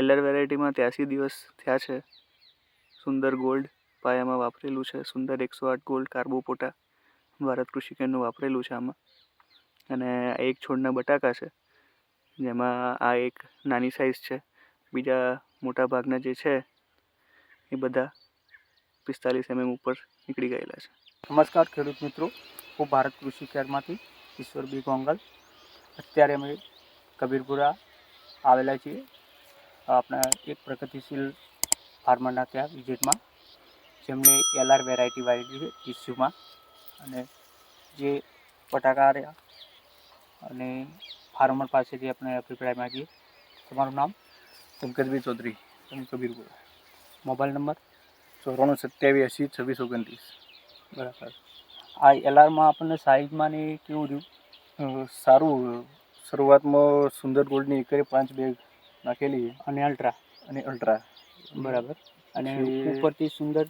LR વેરાયટીમાં ત્યાંસી દિવસ થયા છે. સુંદર ગોલ્ડ પાયામાં વાપરેલું છે. સુંદર એકસો આઠ ગોલ્ડ કાર્બોપોટા ભારત કૃષિ કેન્દ્રનું વાપરેલું છે આમાં. અને એક છોડના બટાકા છે. જેમાં આ એક નાની સાઈઝ છે. બીજા મોટા ભાગના જે છે, એ બધા પિસ્તાલીસ એમએમ ઉપર નીકળી ગયેલા છે. નમસ્કાર ખેડૂત મિત્રો. હું ભારત કૃષિ કેરમાંથી ઈશ્વર બી ગોંગલ. અત્યારે અમે કબીરપુરા આવેલા છીએ. આપણા એક પ્રગતિશીલ ફાર્મરના ત્યાં વિઝિટમાં જેમણે એલઆર વેરાયટી વાળી છે ટીસ્યુમાં અને જે બટાકા અને ફાર્મર પાસેથી આપણે અભિપ્રાય માગીએ તમારું નામ? પંકજભાઈ ચૌધરી. તમે કબીર બોલો. Mobile number? ચોરાણું સત્યાવીસ એંસી છવ્વીસ ઓગણત્રીસ. બરાબર. આ એલઆરમાં આપણને સાઇઝમાં ને કેવું રહ્યું? સારું. શરૂઆતમાં સુંદર ગોલ્ડની એકરે પાંચ બેગ નાખેલી અને અલ્ટ્રા અને અલ્ટ્રા બરાબર. અને ઉપરથી સુંદર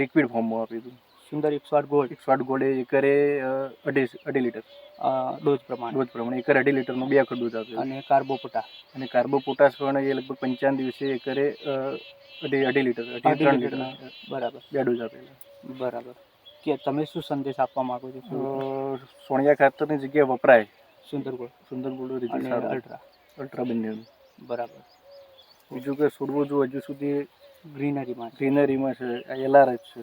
લિક્વિડ ફોર્મમાં આપી હતું સુંદર એકસો આઠ ગોલ્ડ એકસો આઠ ગોળ એકરે અઢી અઢી લીટર. ડોઝ પ્રમાણે. ડોઝ પ્રમાણે. એકર અઢી લીટરનું બે આખર દૂધ આપ્યું અને કાર્બોપોટા અને કાર્બો પોટાશ પણ એ લગભગ પંચાવન દિવસે એકરે અઢી અઢી લીટર અઢી ત્રણ લીટર. બરાબર. બે ડોઝ આપેલા. બરાબર. કે તમે શું સંદેશ આપવા માંગો છો? સોણિયા ખાતરની જગ્યાએ વપરાય. સુંદર ગોળ. સુંદર ગોળ અલ્ટ્રા અલ્ટ્રા બંનેનું. બરાબર. બીજું કે છોડવું જો હજુ સુધી ગ્રીનરીમાં ગ્રીનરીમાં છે આ એલઆર જ છે.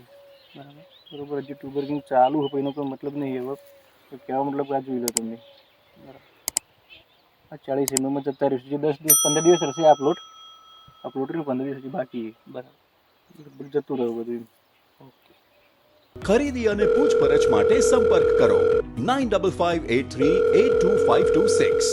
બરાબર. બરોબર હજી ટ્યુબરકિંગ ચાલુ હોય એનો કોઈ મતલબ નહીં હવે તો કહેવા મતલબ કે આ જોઈ લો તમે. આ ચાળીસ એમએમ જતા રહેશે. જે દસ દિવસ પંદર દિવસ રહેશે આ પ્લોટ આ પ્લોટ રહ્યું પંદર દિવસ હજી બાકી બરાબર. જતું રહ્યું બધું ખરીદી અને પૂછપરછ માટે સંપર્ક કરો. Nine double five eight three eight two five two six